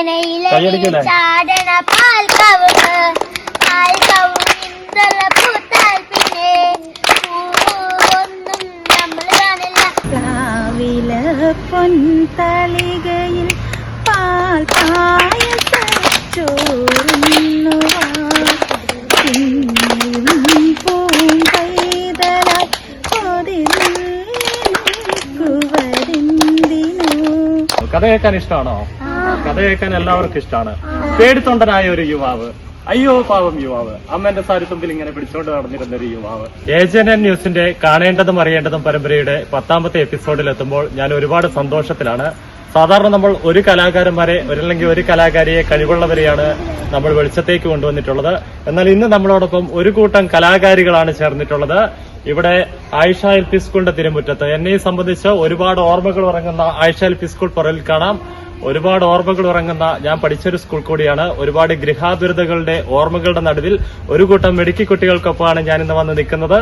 കൈയടിക്കൂലേ? ചാടണ പാൽ കവുങ്ങ് പാൽ കവുങ്ങിന്തല പൂത്താൽ പിന്നെ പൂവൊന്നും നമ്മൾ കാണില്ല. പ്ലാവില പൊൻതളികയിൽ പാൽ കഥ കേൾക്കാൻ ഇഷ്ടമാണോ? കഥ കേൾക്കാൻ എല്ലാവർക്കും ഇഷ്ടമാണ് പേടിത്തൊണ്ടനായ ഒരു യുവാവ്. അയ്യോ പാവം യുവാവ്. അമ്മന്റെ സാരിത്തുമ്പിൽ ഇങ്ങനെ പിടിച്ചോണ്ട് നടന്നിരുന്ന ഒരു യുവാവ്. ഏജനൻ ന്യൂസിന്റെ കാണേണ്ടതും അറിയേണ്ടതും പരമ്പരയുടെ പത്താമത്തെ എപ്പിസോഡിൽ എത്തുമ്പോൾ ഞാൻ ഒരുപാട് സന്തോഷത്തിലാണ്. സാധാരണ നമ്മൾ ഒരു കലാകാരന്മാരെ ഒരല്ലെങ്കിൽ ഒരു കലാകാരിയെ കഴിവുള്ളവരെയാണ് നമ്മൾ വെളിച്ചത്തേക്ക് കൊണ്ടുവന്നിട്ടുള്ളത്. എന്നാൽ ഇന്ന് നമ്മളോടൊപ്പം ഒരു കൂട്ടം കലാകാരികളാണ് ചേർന്നിട്ടുള്ളത്. ഇവിടെ ആയിഷ എൽ പി സ്കൂളിന്റെ തിരുമുറ്റത്ത്. എന്നെ സംബന്ധിച്ച് ഒരുപാട് ഓർമ്മകൾ ഉറങ്ങുന്ന ആയിഷ എൽ പി സ്കൂൾ പുറകിൽ കാണാം. ഒരുപാട് ഓർമ്മകൾ ഉറങ്ങുന്ന ഞാൻ പഠിച്ചൊരു സ്കൂൾ കൂടിയാണ്. ഒരുപാട് ഗൃഹാതുരതകളുടെ ഓർമ്മകളുടെ നടുവിൽ ഒരു കൂട്ടം മെടുക്കി കുട്ടികൾക്കൊപ്പമാണ് ഞാൻ ഇന്ന് വന്ന് നിൽക്കുന്നത്.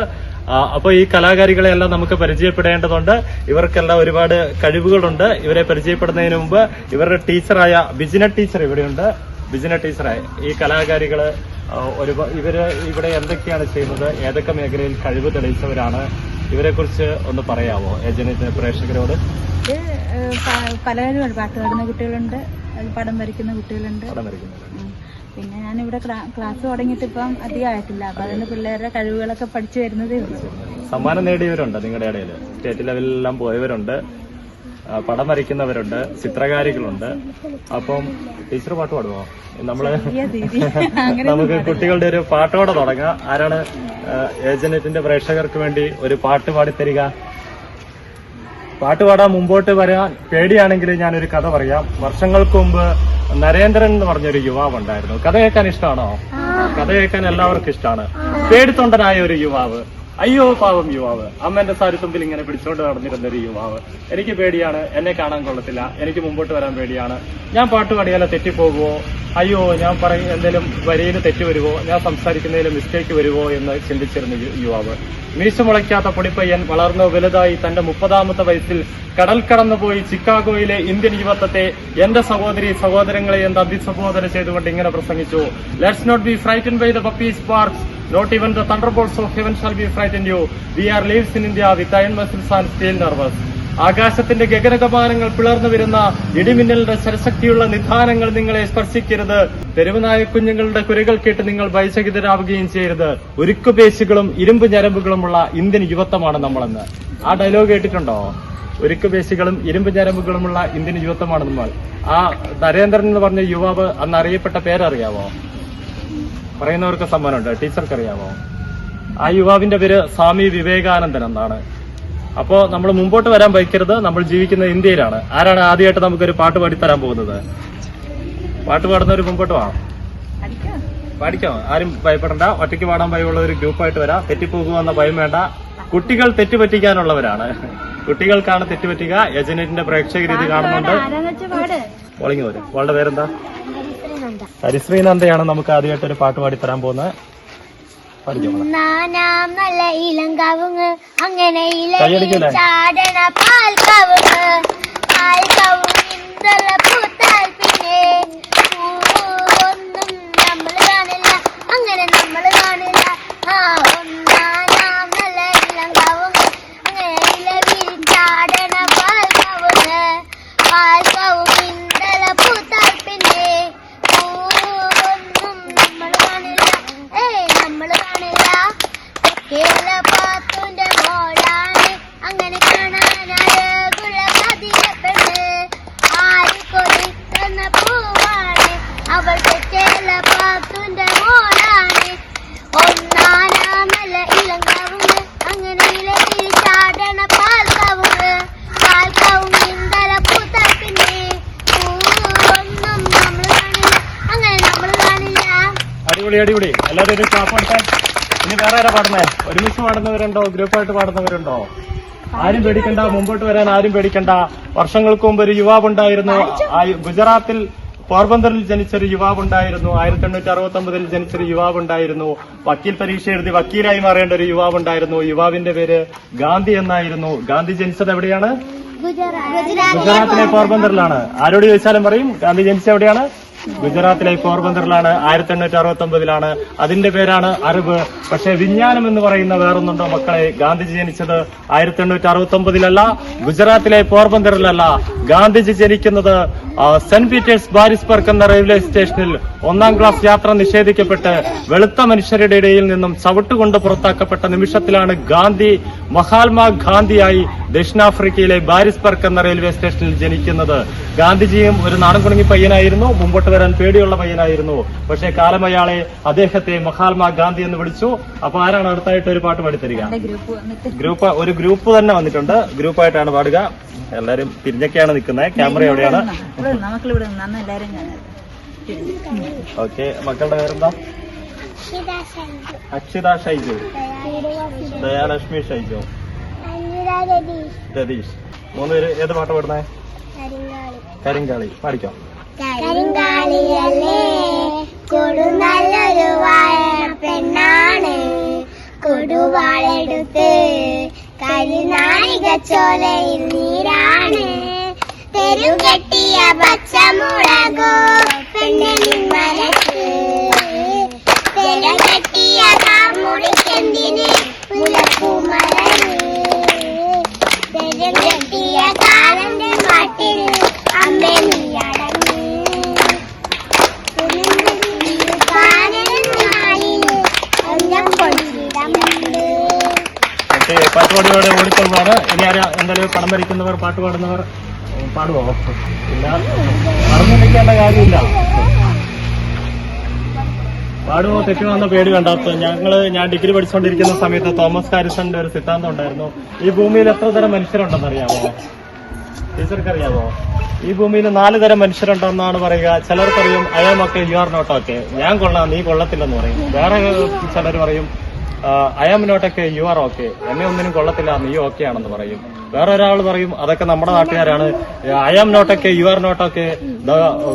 അപ്പോൾ ഈ കലാകാരികളെ എല്ലാം നമുക്ക് പരിചയപ്പെടേണ്ടതുണ്ട്. ഇവർക്കെല്ലാം ഒരുപാട് കഴിവുകളുണ്ട്. ഇവരെ പരിചയപ്പെടുന്നതിന് മുമ്പ് ഇവരുടെ ടീച്ചറായ ബിജിന ടീച്ചർ ഇവിടെയുണ്ട്. ബിജിന ടീച്ചറായ ഈ കലാകാരികൾ ഒരുപാട് ഇവർ ഇവിടെ എന്തൊക്കെയാണ് ചെയ്യുന്നത്? ഏതൊക്കെ മേഖലയിൽ കഴിവ് തെളിയിച്ചവരാണ്? ഇവരെ കുറിച്ച് ഒന്ന് പറയാമോ ഏജന്റ് പ്രേക്ഷകരോട്? പലരും പാട്ട് പാടുന്ന കുട്ടികളുണ്ട്. പടം വരയ്ക്കുന്ന കുട്ടികളുണ്ട്. പിന്നെ ഞാനിവിടെ ഇവിടെ ക്ലാസ് തുടങ്ങിയിട്ട് ഇപ്പം അധികം ആയിട്ടില്ല. അപ്പൊ അതിന് പിള്ളേരുടെ കഴിവുകളൊക്കെ പഠിച്ചു വരുന്നതേ ഉള്ളൂ. സമ്മാനം നേടിയവരുണ്ട് നിങ്ങളുടെ ഇടയിൽ സ്റ്റേറ്റ് ലെവലിലെല്ലാം പോയവരുണ്ട്. പടം വരയ്ക്കുന്നവരുണ്ട് ചിത്രകാരികളുണ്ട്. അപ്പം ടീച്ചർ പാട്ട് പാടുമോ നമ്മൾ നമുക്ക് കുട്ടികളുടെ ഒരു പാട്ടോടെ തുടങ്ങാം. ആരാണ് ഏജനറ്റിന്റെ പ്രേക്ഷകർക്ക് വേണ്ടി ഒരു പാട്ട് പാടിത്തരിക? പാട്ട് പാടാൻ മുമ്പോട്ട് വരാൻ പേടിയാണെങ്കിൽ ഞാനൊരു കഥ പറയാം. വർഷങ്ങൾക്ക് മുമ്പ് നരേന്ദ്രൻ എന്ന് പറഞ്ഞൊരു യുവാവ് ഉണ്ടായിരുന്നു. കഥ കേൾക്കാൻ ഇഷ്ടമാണോ? കഥ കേൾക്കാൻ എല്ലാവർക്കും ഇഷ്ടമാണ്. പേടിത്തൊണ്ടനായ ഒരു യുവാവ്. അയ്യോ പാവം യുവാവ്. അമ്മന്റെ സാരിത്തുമ്പിൽ ഇങ്ങനെ പിടിച്ചോണ്ട് നടന്നിരുന്ന ഒരു യുവാവ്. എനിക്ക് പേടിയാണ്. എന്നെ കാണാൻ കൊള്ളത്തില്ല. എനിക്ക് മുമ്പോട്ട് വരാൻ പേടിയാണ്. ഞാൻ പാട്ട് പാടിയാലോ തെറ്റിപ്പോകുമോ അയ്യോ ഞാൻ പറയും എന്തെങ്കിലും വരിയിൽ തെറ്റ് വരുമോ ഞാൻ സംസാരിക്കുന്നതിൽ മിസ്റ്റേക്ക് വരുവോ എന്ന് ചിന്തിച്ചിരുന്ന യുവാവ്. മീശ മുളയ്ക്കാത്ത പൊടിപ്പയ്യൻ വളർന്നു വലുതായി തന്റെ മുപ്പതാമത്തെ വയസ്സിൽ കടൽ കടന്നുപോയി ചിക്കാഗോയിലെ ഇന്ത്യൻ യുവത്വത്തെ എന്റെ സഹോദരി സഹോദരങ്ങളെ എന്ത് അഭിസംബോധന ചെയ്തുകൊണ്ട് ഇങ്ങനെ പ്രസംഗിച്ചു. Let's not be frightened by the puppies sparks not even the thunder bolts of heaven shall be you. We are leaves in India with iron muscles and steel nerves ആകാശത്തിന്റെ ഗഗനകമാനങ്ങൾ പിളർന്നു വരുന്ന ഇടിമിന്നലിന്റെ ശരശക്തിയുള്ള നിധാനങ്ങൾ നിങ്ങളെ സ്പർശിക്കരുത്. തെരുവുനായ കുഞ്ഞുങ്ങളുടെ കുരകൾ കേട്ട് നിങ്ങൾ ഭയചകിതരാവുകയും ചെയ്യരുത്. ഉരുക്കുപേശികളും ഇരുമ്പ് ഞരമ്പുകളുമുള്ള ഇന്ത്യൻ യുവത്വമാണ് നമ്മളെന്ന്. ആ ഡയലോഗ് കേട്ടിട്ടുണ്ടോ? ഉരുക്കുപേശികളും ഇരുമ്പ് ഞരമ്പുകളുമുള്ള ഇന്ത്യൻ യുവത്വമാണ് നമ്മൾ ആ നരേന്ദ്രൻ എന്ന് പറഞ്ഞ യുവാവ് അന്ന് അറിയപ്പെട്ട പേരറിയാവോ? പറയുന്നവർക്ക് സമ്മാനമുണ്ട്. ടീച്ചർക്ക് അറിയാമോ ആ യുവാവിന്റെ പേര് സ്വാമി വിവേകാനന്ദൻ എന്നാണ്. അപ്പോ നമ്മൾ മുമ്പോട്ട് വരാൻ വയ്ക്കരുത്. നമ്മൾ ജീവിക്കുന്ന ഇന്ത്യയിലാണ്. ആരാണ് ആദ്യമായിട്ട് നമുക്കൊരു പാട്ട് പാടിത്തരാൻ പോകുന്നത്? പാട്ട് പാടുന്നവർ മുമ്പോട്ട് വാ. പാടിക്കാം? ആരും ഭയപ്പെടണ്ട. ഒറ്റയ്ക്ക് പാടാൻ ഭയമുള്ള ഒരു ഗ്രൂപ്പായിട്ട് വരാം. തെറ്റിപ്പോകുമെന്ന ഭയം വേണ്ട. കുട്ടികൾ തെറ്റുപറ്റിക്കാനുള്ളവരാണ്. കുട്ടികൾക്കാണ് തെറ്റുപറ്റുക. യജനറ്റിന്റെ പ്രേക്ഷകരീതി കാണുന്നുണ്ട്. ആരാന്ന് വെച്ചാ പാട്? മോളിങ് വരും അവളുടെ പേരെന്താ ഹരിശ്രീനന്ദയാണ് നമുക്ക് ആദ്യമായിട്ട് ഒരു പാട്ട് പാടി പോകുന്നത്. അങ്ങനെ കൈയടിക്കൂലേ? ചാടണ പാൽ കവുങ്ങ്. പാൽ കവുങ്ങിന്തല പൂത്താൽ പിന്നെ പൂവൊന്നും നമ്മൾ കാണില്ല അങ്ങനെ നമ്മൾ കാണില്ല. ആ അടിപൊളി അടിപൊളി എല്ലാവരും ഒരു ക്ലാപ്പ് ഇനി വേറെ ആരാ പാടുന്നേ? ഒരുമിച്ച് പാടുന്നവരുണ്ടോ? ഗ്രൂപ്പായിട്ട് പാടുന്നവരുണ്ടോ? ആരും പേടിക്കണ്ട. മുമ്പോട്ട് വരാൻ ആരും പേടിക്കണ്ട. വർഷങ്ങൾക്ക് മുമ്പ് ഒരു യുവാവ് ഉണ്ടായിരുന്നു ആ ഗുജറാത്തിൽ പോർബന്ദറിൽ ജനിച്ചൊരു യുവാവുണ്ടായിരുന്നു. ആയിരത്തി എണ്ണൂറ്റി അറുപത്തി ഒമ്പതിൽ ജനിച്ചൊരു യുവാവുണ്ടായിരുന്നു. വക്കീൽ പരീക്ഷ എഴുതി വക്കീലായി മാറേണ്ട ഒരു യുവാവുണ്ടായിരുന്നു. യുവാവിന്റെ പേര് ഗാന്ധി എന്നായിരുന്നു. ഗാന്ധി ജനിച്ചത് എവിടെയാണ്? ഗുജറാത്ത് ഗുജറാത്തിലെ പോർബന്ദറിലാണ്. ആരോട് ചോദിച്ചാലും പറയും ഗാന്ധി ജനിച്ചത് എവിടെയാണ്? ഗുജറാത്തിലെ പോർബന്ദറിലാണ് ആയിരത്തി എണ്ണൂറ്റി അറുപത്തി ഒമ്പതിലാണ് അതിന്റെ പേരാണ് അറിവ്. പക്ഷേ വിജ്ഞാനം എന്ന് പറയുന്ന വേറൊന്നുണ്ടോ മക്കളെ? ഗാന്ധിജി ജനിച്ചത് ആയിരത്തി എണ്ണൂറ്റി അറുപത്തി ഒമ്പതിലല്ല ഗുജറാത്തിലെ പോർബന്ദറിലല്ല. ഗാന്ധിജി ജനിക്കുന്നത് സെന്റ് പീറ്റേഴ്സ് ബാരിസ്ബർഗ് എന്ന റെയിൽവേ സ്റ്റേഷനിൽ ഒന്നാം ക്ലാസ് യാത്ര നിഷേധിക്കപ്പെട്ട് വെളുത്ത മനുഷ്യരുടെ ഇടയിൽ നിന്നും ചവിട്ടുകൊണ്ട് പുറത്താക്കപ്പെട്ട നിമിഷത്തിലാണ് ഗാന്ധി മഹാത്മാ ഗാന്ധിയായി ദക്ഷിണാഫ്രിക്കയിലെ ബാരിസ്ബർഗ് എന്ന റെയിൽവേ സ്റ്റേഷനിൽ ജനിക്കുന്നത്. ഗാന്ധിജിയും ഒരു നാടൻ കുടുങ്ങി പയ്യനായിരുന്നു. മുമ്പോട്ട് വരാൻ പേടിയുള്ള പയ്യനായിരുന്നു. പക്ഷേ കാലം അയാളെ അദ്ദേഹത്തെ മഹാത്മാ ഗാന്ധി എന്ന് വിളിച്ചു. അപ്പൊ ആരാണ് അടുത്തായിട്ട് ഒരു പാട്ട് പാടിത്തരിക? ഗ്രൂപ്പ് ഒരു ഗ്രൂപ്പ് തന്നെ വന്നിട്ടുണ്ട്. ഗ്രൂപ്പായിട്ടാണ് പാടുക. എല്ലാരും തിരിഞ്ഞൊക്കെയാണ് നിൽക്കുന്നത്. ക്യാമറ എവിടെയാണ്? ഓക്കെ മക്കളുടെ പേരെന്താ? അക്ഷിത ഷൈജു. ദയാലക്ഷ്മി ഷൈജു. രതീഷ്. മൂന്ന് പേര് ഏത് പാട്ട് പാടുന്നേ? കരിങ്കാളി. പാടിക്കോ? കരിങ്കാളിയല്ലേ കൊടുനല്ലൊരു വാഴ പെണ്ണാണ്. കൊടുവാളെടുത്ത് കരിനാഴിക ചോലയിൽ നീരാണ്. തെരുകെട്ടിയ പച്ചമുളകോ പെണ്ണിൻ മനസ്സ് തെരകെട്ടിയ കാമുടിക്കെന്തിന് മുലപ്പൂമലര് തെരകെട്ടിയ ഓക്കെ പാട്ട് പാടിയോടെ ഓടിക്കൊള്ളുവാണ്. ഇനി എന്തായാലും പണം ഭരിക്കുന്നവർ പാട്ട് പാടുന്നവർ പാടുവോ? പറഞ്ഞിരിക്കേണ്ട കാര്യമില്ല. പാടുവോ? തെറ്റുമോ എന്ന പേടി കണ്ടാത്ത ഞങ്ങൾ ഞാൻ ഡിഗ്രി പഠിച്ചുകൊണ്ടിരിക്കുന്ന സമയത്ത് തോമസ് കാരിസന്റെ ഒരു സിദ്ധാന്തം ഉണ്ടായിരുന്നു. ഈ ഭൂമിയിൽ എത്ര തരം മനുഷ്യരുണ്ടെന്ന് അറിയാമോ ടീച്ചർക്ക് അറിയാമോ ഈ ഭൂമിയിൽ നാല് തരം മനുഷ്യരുണ്ടെന്നാണ് പറയുക. ചിലർ പറയും I am okay you are not okay ഞാൻ കൊള്ളാം നീ കൊള്ളത്തില്ലെന്ന് പറയും. വേറെ ചിലർ പറയും I am not okay you are okay എന്നെ ഒന്നിനും കൊള്ളത്തില്ല നീ ഓക്കെ ആണെന്ന് പറയും. വേറെ ഒരാൾ പറയും അതൊക്കെ നമ്മുടെ നാട്ടുകാരാണ്. I am not okay you are not okay the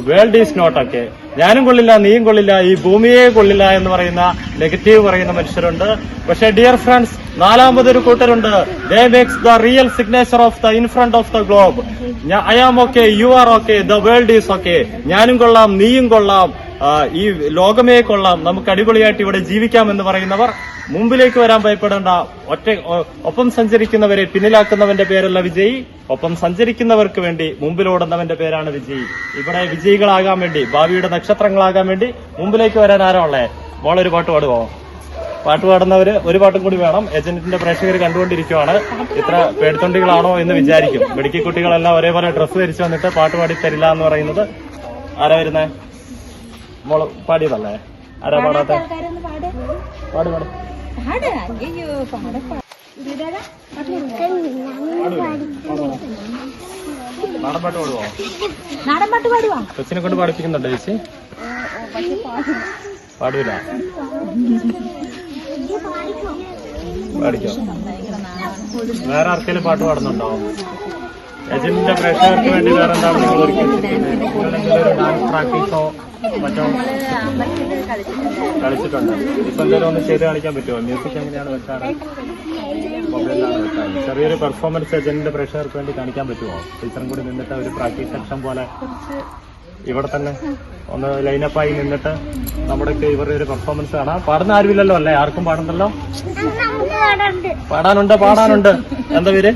world is not okay ഞാനും കൊള്ളില്ല നീയും കൊള്ളില്ല ഈ ഭൂമിയെ കൊള്ളില്ല എന്ന് പറയുന്ന നെഗറ്റീവ് പറയുന്ന മനുഷ്യരുണ്ട്. പക്ഷെ ഡിയർ ഫ്രണ്ട്സ് നാലാമതൊരു കൂട്ടരുണ്ട്. They makes the real signature of the in front of the globe I am okay you are okay the world is okay ഞാനും കൊള്ളാം നീയും കൊള്ളാം. ഈ ലോകമേ കൊള്ളാം. നമുക്ക് അടിപൊളിയായിട്ട് ഇവിടെ ജീവിക്കാം എന്ന് പറയുന്നവർ മുമ്പിലേക്ക് വരാൻ ഭയപ്പെടേണ്ട ഒറ്റ ഒപ്പം സഞ്ചരിക്കുന്നവരെ പിന്നിലാക്കുന്നവന്റെ പേരല്ല വിജയി. ഒപ്പം സഞ്ചരിക്കുന്നവർക്ക് വേണ്ടി മുമ്പിലോടുന്നവന്റെ പേരാണ് വിജയി. ഇവിടെ വിജയികളാകാൻ വേണ്ടി ഭാവിയുടെ നക്ഷത്രങ്ങളാകാൻ വേണ്ടി മുമ്പിലേക്ക് വരാൻ ആരാ ഉള്ളേ? മോളൊരു പാട്ട് പാടുവോ? പാട്ട് പാടുന്നവര് ഒരു പാട്ടും കൂടി വേണം. ഏജന്റിന്റെ പ്രേക്ഷകർ കണ്ടുകൊണ്ടിരിക്കുവാണ്. ഇത്ര പേടിത്തൊണ്ടികളാണോ എന്ന് വിചാരിക്കും. മെഡിക്കൽ കുട്ടികളെല്ലാം ഒരേപോലെ ഡ്രസ്സ് ധരിച്ചു വന്നിട്ട് പാട്ട് പാടി തരില്ല എന്ന് പറയുന്നത്. ആരാ വരുന്നേ? മോൾ പാടിയതല്ലേ? ആരാ പാടാത്ത? പാട്. പാട് നാടൻ പാട്ട് പാടുവോ? നാടൻ പാട്ട് പാടുവാ? കൊച്ചിനെ കൊണ്ട് പാടിപ്പിക്കുന്നുണ്ടോ ചേച്ചി? പാടൂല. പാടിക്കോ? വേറെ ആർക്കെങ്കിലും പാട്ട് പാടുന്നുണ്ടോ? ഏജന്റിന്റെ പ്രേക്ഷകർക്ക് വേണ്ടി വേറെ എന്താണ് നിങ്ങൾ ഒരുക്കി വെച്ചിരിക്കുന്നത് ഡാൻസ് പ്രാക്ടീസോ മറ്റോ? കളിച്ചിട്ടുണ്ട്. ഇപ്പൊ എന്തെങ്കിലും ഒന്ന് ചെയ്ത് കാണിക്കാൻ പറ്റുമോ? മ്യൂസിക് എങ്ങനെയാണ് വെക്കാറ്? മൊബൈലിലാണ് വെക്കാറ്. ചെറിയൊരു പെർഫോമൻസ് ഏജന്റിന്റെ പ്രേക്ഷകർക്ക് വേണ്ടി കാണിക്കാൻ പറ്റുമോ? ടീച്ചറും കൂടി നിന്നിട്ട് ഒരു പ്രാക്ടീസ് സെക്ഷൻ പോലെ ഇവിടെ തന്നെ ഒന്ന് ലൈനപ്പായി നിന്നിട്ട് നമ്മുടെ ഇവരുടെ ഒരു പെർഫോമൻസ് കാണാം. പാടുന്ന ആരുമില്ലല്ലോ അല്ലേ? ആർക്കും പാടുന്നല്ലോ പാടാനുണ്ട് പാടാനുണ്ട്. എന്താ പേര്?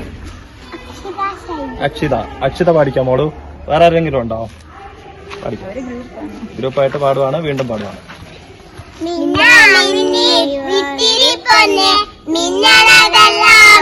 അക്ഷിത അക്ഷിത പാടിക്കാൻ മോളു? വേറെ ആരെങ്കിലും ഉണ്ടോ? പാടിക്കാം. ഗ്രൂപ്പായിട്ട് പാടുവാണ് വീണ്ടും പാടുവാണ്. മിന്നാമിന്നി വിത്തിരി പൊന്നെ മിന്നലതെല്ലാം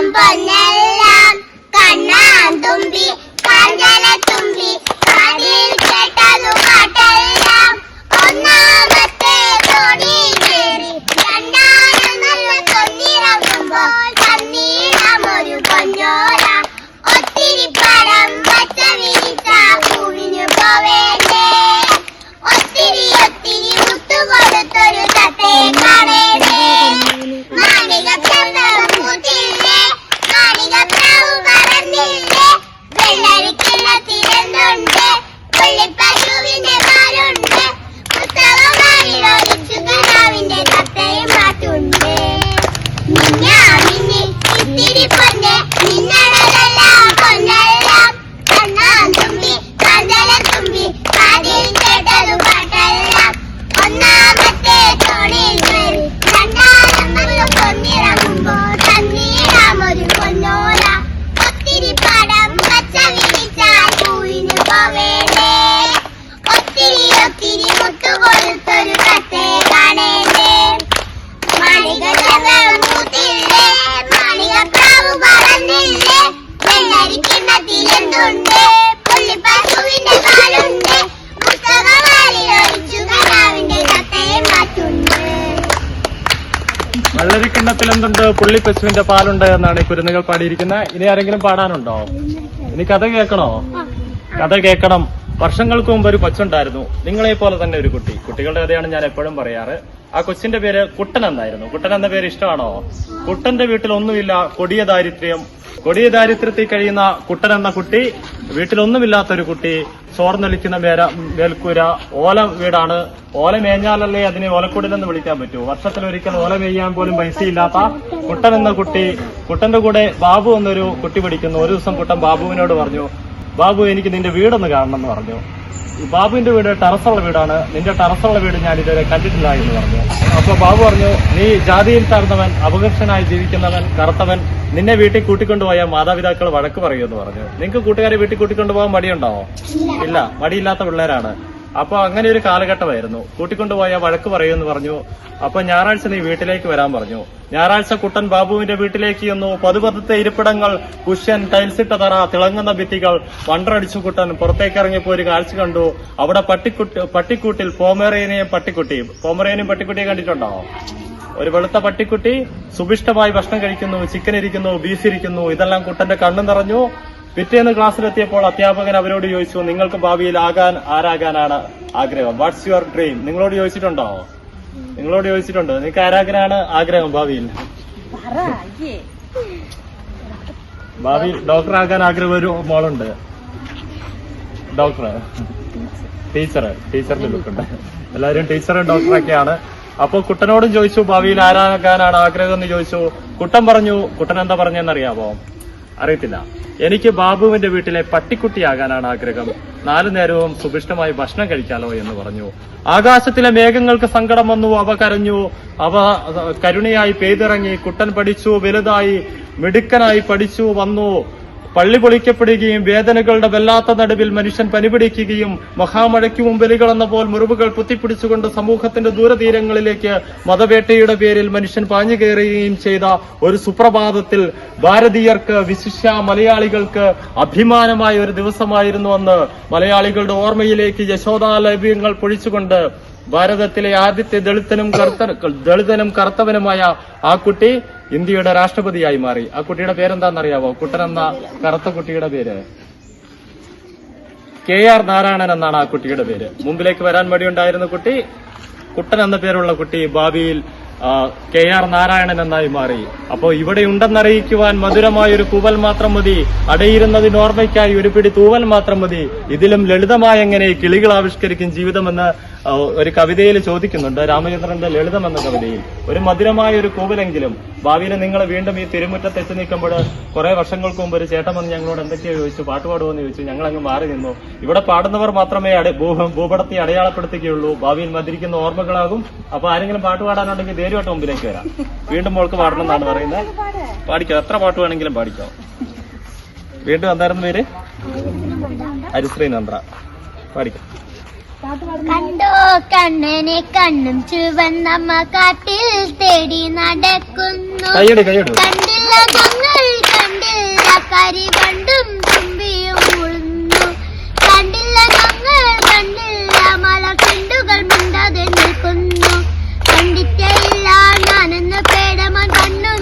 പാലെന്തുണ്ട് പുള്ളി പശുവിന്റെ പാലുണ്ട് എന്നാണ് ഈ കുരുന്നുകൾ പാടിയിരിക്കുന്നത്. ഇനി ആരെങ്കിലും പാടാനുണ്ടോ? ഇനി കഥ കേൾക്കണോ? കഥ കേൾക്കണം. വർഷങ്ങൾക്ക് മുമ്പ് ഒരു കൊച്ചുണ്ടായിരുന്നു. നിങ്ങളെ പോലെ തന്നെ ഒരു കുട്ടി. കുട്ടികളുടെ കഥയാണ് ഞാൻ എപ്പോഴും പറയാറ്. ആ കൊച്ചിന്റെ പേര് കുട്ടൻ എന്നായിരുന്നു. കുട്ടൻ എന്ന പേര് ഇഷ്ടമാണോ? കുട്ടന്റെ വീട്ടിൽ ഒന്നുമില്ല കൊടിയ ദാരിദ്ര്യം. കൊടിയ ദാരിദ്ര്യത്തിൽ കഴിയുന്ന കുട്ടൻ എന്ന കുട്ടി വീട്ടിലൊന്നുമില്ലാത്ത ഒരു കുട്ടി ചോർന്നൊലിക്കുന്ന മേര മേൽക്കൂര ഓല വീടാണ്. ഓല മേഞ്ഞാലല്ലേ അതിനെ ഓലക്കൂടിലെന്ന് വിളിക്കാൻ പറ്റൂ. വർഷത്തിലൊരിക്കൽ ഓല മേയ്യാൻ പോലും പൈസയില്ലാത്ത കുട്ടൻ എന്ന കുട്ടി കുട്ടന്റെ കൂടെ ബാബു എന്നൊരു കുട്ടി പിടിക്കുന്നു. ഒരു ദിവസം കുട്ടൻ ബാബുവിനോട് പറഞ്ഞു ബാബു എനിക്ക് നിന്റെ വീടൊന്ന് കാണണം എന്ന് പറഞ്ഞു. ബാബുവിന്റെ വീട് ടെറസുള്ള വീടാണ്. നിന്റെ ടെറസുള്ള വീട് ഞാൻ ഇതുവരെ കണ്ടിട്ടില്ല എന്ന് പറഞ്ഞു. അപ്പൊ ബാബു പറഞ്ഞു നീ ജാതിയിൽ താഴ്ന്നവൻ അപകർഷനായി ജീവിക്കുന്നവൻ കറുത്തവൻ നിന്നെ വീട്ടിൽ കൂട്ടിക്കൊണ്ടുപോയാൽ മാതാപിതാക്കൾ വഴക്ക് പറയുമെന്ന് പറഞ്ഞു. നിങ്ങൾക്ക് കൂട്ടുകാരെ വീട്ടിൽ കൂട്ടിക്കൊണ്ടുപോകാൻ മടിയുണ്ടാവോ? ഇല്ല മടിയില്ലാത്ത പിള്ളേരാണ്. അപ്പൊ അങ്ങനെ ഒരു കാലഘട്ടമായിരുന്നു. കൂട്ടിക്കൊണ്ടുപോയാൽ വഴക്ക് പറയുമെന്ന് പറഞ്ഞു. അപ്പൊ ഞായറാഴ്ച നീ വീട്ടിലേക്ക് വരാൻ പറഞ്ഞു. ഞായറാഴ്ച കുട്ടൻ ബാബുവിന്റെ വീട്ടിലേക്ക് ചെന്നു. പതുപതത്തെ ഇരിപ്പിടങ്ങൾ കുഷ്യൻ ടൈൽസിട്ട തറ തിളങ്ങുന്ന ഭിത്തികൾ വണ്ടറടിച്ചു കുട്ടൻ പുറത്തേക്ക് ഇറങ്ങിപ്പോ ഒരു കാഴ്ച കണ്ടു. അവിടെ പട്ടിക്കുട്ടി പട്ടിക്കൂട്ടിൽ പോമേറേനെയും പട്ടിക്കുട്ടിയും. പോമറേനെയും പട്ടിക്കുട്ടിയെ കണ്ടിട്ടുണ്ടോ? ഒരു വെളുത്ത പട്ടിക്കുട്ടി സുഭിഷ്ടമായി ഭക്ഷണം കഴിക്കുന്നു ചിക്കൻ ഇരിക്കുന്നു ബീഫ് ഇരിക്കുന്നു ഇതെല്ലാം കുട്ടന്റെ കണ്ണു നിറഞ്ഞു. പിറ്റേന്ന് ക്ലാസ്സിലെത്തിയപ്പോൾ അധ്യാപകൻ അവരോട് ചോദിച്ചു നിങ്ങൾക്ക് ഭാവിയിൽ ആകാൻ ആരാകാനാണ് ആഗ്രഹം? വാട്ട്സ് യുവർ ഡ്രീം നിങ്ങളോട് ചോദിച്ചിട്ടുണ്ടോ? നിങ്ങളോട് ചോദിച്ചിട്ടുണ്ട്? നിങ്ങൾക്ക് ആരാകാനാണ് ആഗ്രഹം ഭാവിയിൽ? ഭാവി ഡോക്ടർ ആകാൻ ആഗ്രഹം ഒരു മോളുണ്ട്. ഡോക്ടർ. ടീച്ചർ ടീച്ചറിന്റെ ലുക്കുണ്ട് എല്ലാവരും ടീച്ചറും ഡോക്ടറൊക്കെയാണ്. അപ്പൊ കുട്ടനോടും ചോദിച്ചു ഭാവിയിൽ ആരാകാനാണ് ആഗ്രഹം എന്ന് ചോദിച്ചു. കുട്ടൻ പറഞ്ഞു കുട്ടൻ എന്താ പറഞ്ഞെന്നറിയാമോ? അറിയത്തില്ല. എനിക്ക് ബാബുവിന്റെ വീട്ടിലെ പട്ടിക്കുട്ടിയാകാനാണ് ആഗ്രഹം. നാലു നേരവും സുഭിഷ്ടമായി ഭക്ഷണം കഴിക്കാലോ എന്ന് പറഞ്ഞു. ആകാശത്തിലെ മേഘങ്ങൾക്ക് സങ്കടം വന്നു അവ കരഞ്ഞു. അവ കരുണയായി പെയ്തിറങ്ങി. കുട്ടൻ പഠിച്ചു വലുതായി മിടുക്കനായി പഠിച്ചു വന്നു. പള്ളി പൊളിക്കപ്പെടുകയും വേദനകളുടെ വല്ലാത്ത നടുവിൽ മനുഷ്യൻ പനിപിടിക്കുകയും മഹാമഴയ്ക്ക് മുമ്പലികൾ എന്ന പോൽ മുറിവുകൾ കുത്തിപ്പിടിച്ചുകൊണ്ട് സമൂഹത്തിന്റെ ദൂരതീരങ്ങളിലേക്ക് മതവേട്ടയുടെ പേരിൽ മനുഷ്യൻ പാഞ്ഞു കയറുകയും ചെയ്ത ഒരു സുപ്രഭാതത്തിൽ ഭാരതീയർക്ക് വിശിഷ്യ മലയാളികൾക്ക് അഭിമാനമായ ഒരു ദിവസമായിരുന്നു അന്ന്. മലയാളികളുടെ ഓർമ്മയിലേക്ക് യശോദാലഭ്യങ്ങൾ പൊഴിച്ചുകൊണ്ട് ഭാരതത്തിലെ ആദ്യത്തെ ദളിതനും കറുത്ത ദളിതനും കറുത്തവനുമായ ആ കുട്ടി ഇന്ത്യയുടെ രാഷ്ട്രപതിയായി മാറി. ആ കുട്ടിയുടെ പേരെന്താണെന്നറിയാവോ? കുട്ടൻ എന്ന കറുത്ത കുട്ടിയുടെ പേര്. കെ ആർ നാരായണൻ എന്നാണ് ആ കുട്ടിയുടെ പേര്. മുമ്പിലേക്ക് വരാൻ മടിയുണ്ടായിരുന്ന കുട്ടി കുട്ടൻ എന്ന പേരുള്ള കുട്ടി ഭാവിയിൽ കെ ആർ നാരായണൻ എന്നായി മാറി. അപ്പോ ഇവിടെ ഉണ്ടെന്നറിയിക്കുവാൻ മധുരമായ ഒരു കൂവൽ മാത്രം മതി. അടയിരുന്നതിന് ഓർമ്മയ്ക്കായി ഒരു പിടി തൂവൽ മാത്രം മതി. ഇതിലും ലളിതമായ എങ്ങനെ കിളികൾ ആവിഷ്കരിക്കും ജീവിതമെന്ന് ഒരു കവിതയിൽ ചോദിക്കുന്നുണ്ട് രാമചന്ദ്രന്റെ ലളിതം എന്ന കവിതയിൽ. ഒരു മധുരമായ ഒരു കൂവലെങ്കിലും ഭാവിയിൽ നിങ്ങൾ വീണ്ടും ഈ തിരുമുറ്റത്ത് എത്തി നിൽക്കുമ്പോൾ കുറെ വർഷങ്ങൾക്ക് മുമ്പ് ഒരു ചേട്ടൻ വന്ന് ഞങ്ങളോട് എന്തൊക്കെയോ ചോദിച്ചു പാട്ട് പാടുമെന്ന് ചോദിച്ചു ഞങ്ങൾ അങ്ങ് മാറി നിന്നു. ഇവിടെ പാടുന്നവർ മാത്രമേ അടി ഭൂ- ഭൂപടത്തെ അടയാളപ്പെടുത്തുകയുള്ളൂ. ഭാവിയിൽ മതിരിക്കുന്ന ഓർമ്മകളാകും. അപ്പൊ ആരെങ്കിലും പാട്ട് പാടാനുണ്ടെങ്കിൽ ധൈര്യമായിട്ട് മുമ്പിലേക്ക് വരാം. വീണ്ടും മോൾക്ക് പാടണം എന്നാണ് പറയുന്നത്. പാടിക്കാം. എത്ര പാട്ട് വേണമെങ്കിലും പാടിക്കാം. വീണ്ടും എന്തായിരുന്നു പേര്? ഹരിശ്രീ നന്ദ്ര. പാടിക്കോ. കണ്ടോ? കണ്ണനെ കണ്ണും ചുവന്നമ്മ കാട്ടിൽ തേടി നടക്കുന്നു. കൈയടി കൈയടി കണ്ടില്ല ഞങ്ങൾ കണ്ടില്ല കരിവണ്ടും തുമ്പിയും ഉഴുന്നു. കണ്ടില്ല ഞങ്ങൾ കണ്ടില്ല മലക്കെണ്ടുകൾ മിണ്ടാതെ നിൽക്കുന്നു. കണ്ടിട്ടേയില്ല ഞാനെന്ന് പേടമ കണ്ണും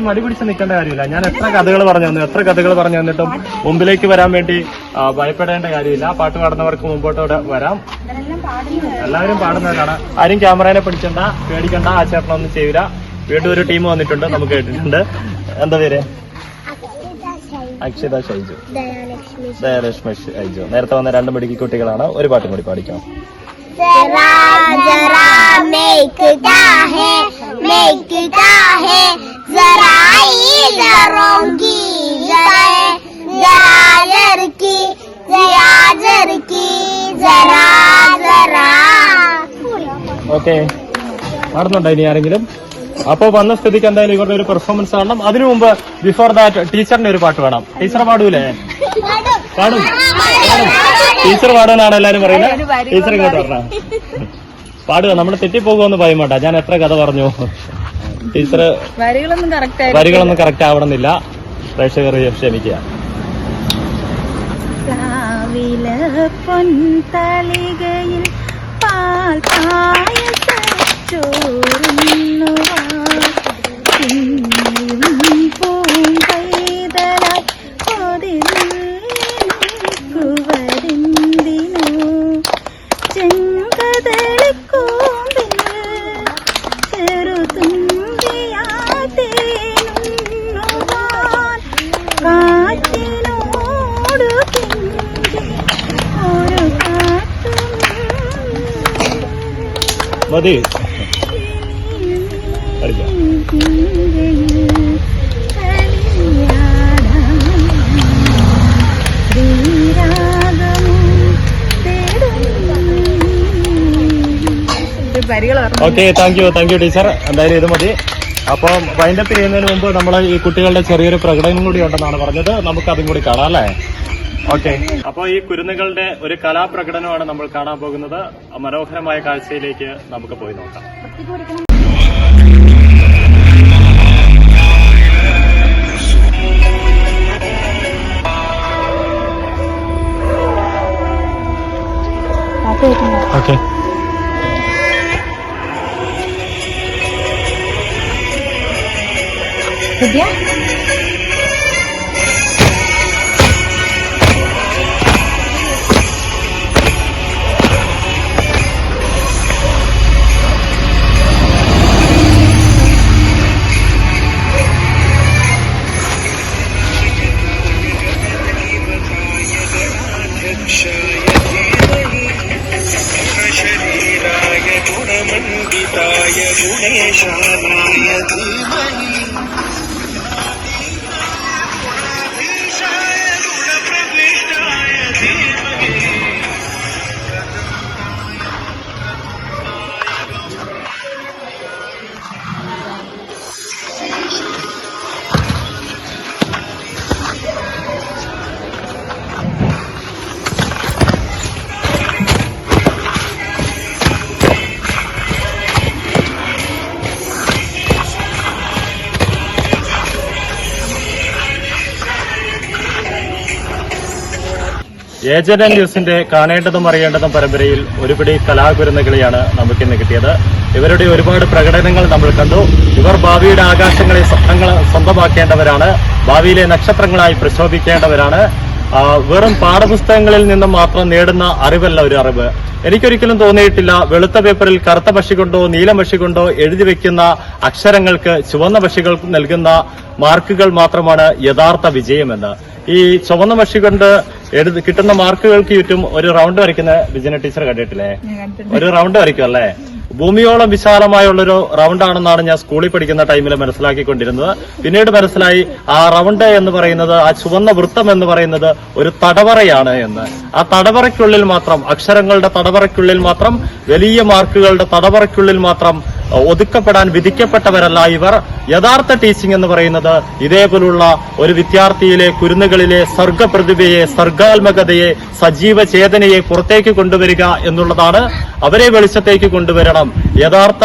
ആരും മടി പിടിച്ച് നിൽക്കേണ്ട കാര്യമില്ല. ഞാൻ എത്ര കഥകൾ പറഞ്ഞു തന്നു എത്ര കഥകൾ പറഞ്ഞു തന്നിട്ടും മുമ്പിലേക്ക് വരാൻ വേണ്ടി ഭയപ്പെടേണ്ട കാര്യമില്ല. പാട്ട് പാടുന്നവർക്ക് മുമ്പോട്ടോടെ വരാം. എല്ലാവരും പാടുന്നവരാണ് ആരും ക്യാമറേനെ പിടിച്ചണ്ട പേടിക്കണ്ട ആ ചേട്ടനൊന്നും ചെയ്യൂല. വീണ്ടും ഒരു ടീം വന്നിട്ടുണ്ട് നമുക്ക് കേട്ടിട്ടുണ്ട്. എന്താ പേര്? അക്ഷിത ഷൈജു. ദയാലക്ഷ്മി. ദയാലക്ഷ്മി ഷൈജു. നേരത്തെ വന്ന രണ്ട് മിടുക്കി കുട്ടികളാണ്. ഒരു പാട്ടും കൂടി പാടിക്കാം. जरा जरा मेघता है मेघता है जरा ही जरोंगी जरा जरा जर की जरा जर की जरा जरा ഓക്കെ പാടുന്നുണ്ടോ ഇനി ആരെങ്കിലും അപ്പൊ വന്ന സ്ഥിതിക്ക് എന്തായാലും ഇവരുടെ ഒരു പെർഫോമൻസ് കാണണം അതിനു മുമ്പ് ബിഫോർ ദാറ്റ് ടീച്ചറിന്റെ ഒരു പാട്ട് വേണം ടീച്ചർ പാടൂലേ പാടും ടീച്ചർ പാടാനാണ് എല്ലാരും പറയുന്നത്. ടീച്ചർ ഇങ്ങോട്ട് പറഞ്ഞ പാടുക നമ്മൾ തെറ്റിപ്പോകുമെന്ന് ഭയം വേണ്ട ഞാൻ എത്ര കഥ പറഞ്ഞു. ടീച്ചർ വരികളൊന്നും കറക്റ്റ് ആവണമെന്നില്ല. പ്രേക്ഷകർ ക്ഷമിക്കുക. പ്ലാവില പൊൻതളികയിൽ പാൽ പൂമ്പൈതലായി കൊതിരിക്കുവരെന്തിനു മതി. കളിക്കാം okay thank you thank you teacher എന്തായാലും ഇത് മതി. അപ്പോൾ വൈൻഡപ്പ് ചെയ്യുന്നതിന് മുമ്പ് നമ്മൾ ഈ കുട്ടികളുടെ ചെറിയൊരു പ്രകടനം കൂടി ഉണ്ടെന്നാണ് പറഞ്ഞത്. നമുക്ക് അതും കൂടി കാണാം അല്ലേ? ഓക്കെ. അപ്പോൾ ഈ കുരുന്നുകളുടെ ഒരു കലാപ്രകടനമാണ് നമ്മൾ കാണാൻ പോകുന്നത്. മനോഹരമായ കാഴ്ചയിലേക്ക് നമുക്ക് പോയി നോക്കാം. ഓക്കെ. Yeah. ഏജന്റ് ന്യൂസിന്റെ കാണേണ്ടതും അറിയേണ്ടതും പരമ്പരയിൽ ഒരുപിടി കലാകുരുന്നുകളെയാണ് നമുക്കിന്ന് കിട്ടിയത്. ഇവരുടെ ഒരുപാട് പ്രകടനങ്ങൾ നമ്മൾ കണ്ടു. ഇവർ ഭാവിയുടെ ആകാശങ്ങളെ സ്വപ്നങ്ങൾ സ്വന്തമാക്കേണ്ടവരാണ്. ഭാവിയിലെ നക്ഷത്രങ്ങളായി പ്രശോഭിക്കേണ്ടവരാണ്. വെറും പാഠപുസ്തകങ്ങളിൽ നിന്നും മാത്രം നേടുന്ന അറിവല്ല ഒരു അറിവ്. എനിക്കൊരിക്കലും തോന്നിയിട്ടില്ല. വെളുത്ത പേപ്പറിൽ കറുത്ത പക്ഷി കൊണ്ടോ നീല പക്ഷി കൊണ്ടോ എഴുതി വെക്കുന്ന അക്ഷരങ്ങൾക്ക് ചുവന്ന പക്ഷികൾ നൽകുന്ന മാർക്കുകൾ മാത്രമാണ് യഥാർത്ഥ വിജയമെന്ന്. ഈ ചുവന്ന പക്ഷി കൊണ്ട് എഴുതി കിട്ടുന്ന മാർക്കുകൾക്ക് ചുറ്റും ഒരു റൗണ്ട് വരയ്ക്കുന്ന വിജയന ടീച്ചർ കണ്ടിട്ടില്ലേ? ഒരു റൗണ്ട് വരയ്ക്കും അല്ലേ? ഭൂമിയോളം വിശാലമായുള്ളൊരു റൗണ്ട് ആണെന്നാണ് ഞാൻ സ്കൂളിൽ പഠിക്കുന്ന ടൈമിൽ മനസ്സിലാക്കിക്കൊണ്ടിരുന്നത്. പിന്നീട് മനസ്സിലായി ആ റൗണ്ട് എന്ന് പറയുന്നത് ആ ചുവന്ന വൃത്തം എന്ന് പറയുന്നത് ഒരു തടവറയാണ് എന്ന്. ആ തടവറയ്ക്കുള്ളിൽ മാത്രം അക്ഷരങ്ങളുടെ തടവറയ്ക്കുള്ളിൽ മാത്രം വലിയ മാർക്കുകളുടെ തടവറയ്ക്കുള്ളിൽ മാത്രം ഒതുക്കപ്പെടാൻ വിധിക്കപ്പെട്ടവരല്ല ഇവർ. യഥാർത്ഥ ടീച്ചിങ് എന്ന് പറയുന്നത് ഇതേപോലുള്ള ഒരു വിദ്യാർത്ഥിയിലെ കുരുന്നുകളിലെ സർഗപ്രതിഭയെ സർഗാത്മകതയെ സജീവ ചേതനയെ പുറത്തേക്ക് കൊണ്ടുവരിക എന്നുള്ളതാണ് അവരെ വെളിച്ചത്തേക്ക് കൊണ്ടുവരണം. യഥാർത്ഥ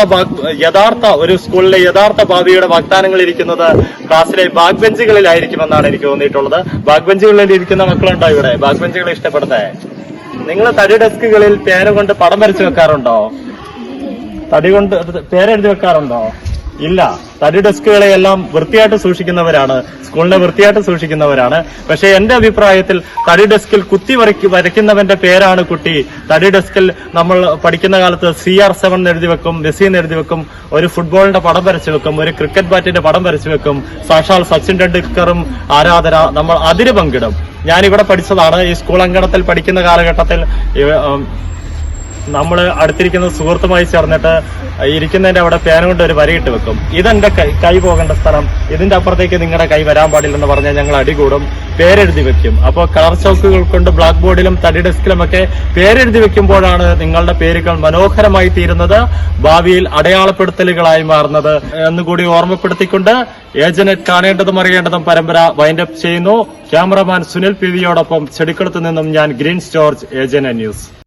യഥാർത്ഥ ഒരു സ്കൂളിലെ യഥാർത്ഥ ഭാവിയുടെ വാഗ്ദാനങ്ങൾ ഇരിക്കുന്നത് ക്ലാസ്സിലെ ബാക്ക് ബെഞ്ചുകളിലായിരിക്കുമെന്നാണ് എനിക്ക് തോന്നിയിട്ടുള്ളത്. ബാക്ക് ബെഞ്ചുകളിൽ ഇരിക്കുന്ന മക്കളുണ്ടോ ഇവിടെ? ബാക്ക് ബെഞ്ചുകൾ ഇഷ്ടപ്പെടുന്നേ? നിങ്ങൾ തടി ഡെസ്കുകളിൽ പേന കൊണ്ട് പടം വരച്ചു വെക്കാറുണ്ടോ? തടി കൊണ്ട് പേരെഴുതി വെക്കാറുണ്ടോ? ഇല്ല. തടി ഡെസ്കുകളെ എല്ലാം വൃത്തിയായിട്ട് സൂക്ഷിക്കുന്നവരാണ്. സ്കൂളിനെ വൃത്തിയായിട്ട് സൂക്ഷിക്കുന്നവരാണ്. പക്ഷെ എന്റെ അഭിപ്രായത്തിൽ തടി ഡെസ്കിൽ കുത്തി വരയ്ക്ക് വരയ്ക്കുന്നവന്റെ പേരാണ് കുട്ടി. തടി ഡെസ്കിൽ നമ്മൾ പഠിക്കുന്ന കാലത്ത് സി ആർ സെവൻ എഴുതി വെക്കും മെസ്സി എഴുതി വെക്കും ഒരു ഫുട്ബോളിന്റെ പടം വരച്ചു വെക്കും ഒരു ക്രിക്കറ്റ് ബാറ്റിന്റെ പടം വരച്ചു വെക്കും. സാക്ഷാൽ സച്ചിൻ ടെണ്ടുൽക്കറും ആരാധന നമ്മൾ അതിര് പങ്കിടും. ഞാൻ ഇവിടെ പഠിച്ചതാണ്. ഈ സ്കൂൾ അങ്കണത്തിൽ പഠിക്കുന്ന കാലഘട്ടത്തിൽ നമ്മൾ അടുത്തിരിക്കുന്ന സുഹൃത്തുമായി ചേർന്നിട്ട് ഇരിക്കുന്നതിന്റെ അവിടെ പേന കൊണ്ട് ഒരു വരയിട്ട് വെക്കും. ഇതെന്റെ കൈ പോകേണ്ട സ്ഥലം. ഇതിന്റെ അപ്പുറത്തേക്ക് നിങ്ങളുടെ കൈ വരാൻ പാടില്ലെന്ന് പറഞ്ഞാൽ ഞങ്ങൾ അടികൂടും. പേരെഴുതി വെക്കും. അപ്പോൾ കളർ ചോക്കുകൾ കൊണ്ട് ബ്ലാക്ക് ബോർഡിലും തടി ഡെസ്കിലും ഒക്കെ പേരെഴുതി വെക്കുമ്പോഴാണ് നിങ്ങളുടെ പേരുകൾ മനോഹരമായി തീരുന്നത് ഭാവിയിൽ അടയാളപ്പെടുത്തലുകളായി മാറുന്നത് എന്നുകൂടി ഓർമ്മപ്പെടുത്തിക്കൊണ്ട് ഏജനറ്റ് കാണേണ്ടതും അറിയേണ്ടതും പരമ്പര വൈൻഡപ്പ് ചെയ്യുന്നു. ക്യാമറമാൻ സുനിൽ പി വിയോടൊപ്പം ചെടിക്കുളത്ത് നിന്നും ഞാൻ ഗ്രീൻ സ്റ്റോർജ് ഏജന ന്യൂസ്.